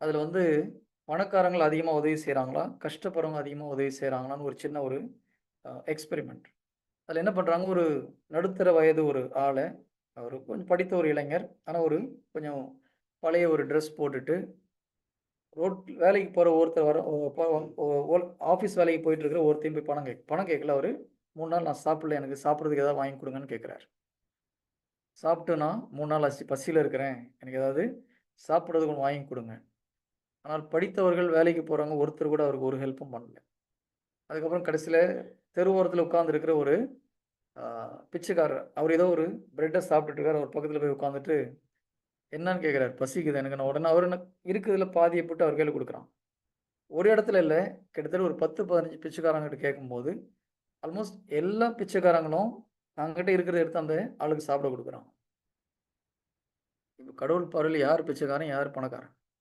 அதில் வந்து பணக்காரங்கள் அதிகமாக உதவி செய்கிறாங்களா கஷ்டப்படுறவங்க அதிகமாக உதவி செய்கிறாங்களான்னு ஒரு சின்ன ஒரு எக்ஸ்பெரிமெண்ட். அதில் என்ன பண்ணுறாங்க ஒரு நடுத்தர வயது ஒரு ஆளை அவர் கொஞ்சம் படித்த ஒரு இளைஞர். ஆனால் ஒரு கொஞ்சம் பழைய ஒரு ட்ரெஸ் போட்டுட்டு ரோட் வேலைக்கு போகிற ஒருத்தர் வர ஆஃபீஸ் வேலைக்கு போயிட்டு இருக்கிற ஒருத்தையும் போய் பணம் கேட்க பணம் கேட்கல அவரு. மூணு நாள் நான் சாப்பிடல. எனக்கு சாப்பிட்றதுக்கு ஏதாவது வாங்கி கொடுங்கன்னு கேட்குறாரு சாப்பிட்டு நான் மூணு நாள் அசி பசியில் இருக்கிறேன். எனக்கு ஏதாவது சாப்பிட்றதுக்கு ஒன்று வாங்கி கொடுங்க ஆனால் படித்தவர்கள், வேலைக்கு போகிறவங்க ஒருத்தர் கூட அவருக்கு ஒரு ஹெல்ப்பும் பண்ணல. அதுக்கப்புறம் கடைசியில் தெருவோரத்தில் உட்காந்துருக்கிற ஒரு பிச்சைக்காரர். அவர் ஏதோ ஒரு பிரெட்டை சாப்பிட்டுட்டு அவர் பக்கத்தில் போய் உட்காந்துட்டு என்னன்னு கேட்குறாரு பசிக்குது எனக்கு நான் உடனே அவர் என்ன பாதியை போட்டு அவர் கையில் கொடுக்குறான் ஒரு இடத்துல இல்லை கிட்டத்தட்ட ஒரு பத்து பதினஞ்சு பிச்சைக்காரங்கிட்ட கேட்கும்போது, ஆல்மோஸ்ட் எல்லா பிச்சைக்காரங்களும் தங்கிட்ட இருக்கிறத எடுத்து அந்த ஆளுக்கு சாப்பிட கொடுக்குறான் இப்போ கடவுள் பார்வையில யார் பிச்சைக்காரன்? யார் பணக்காரன்?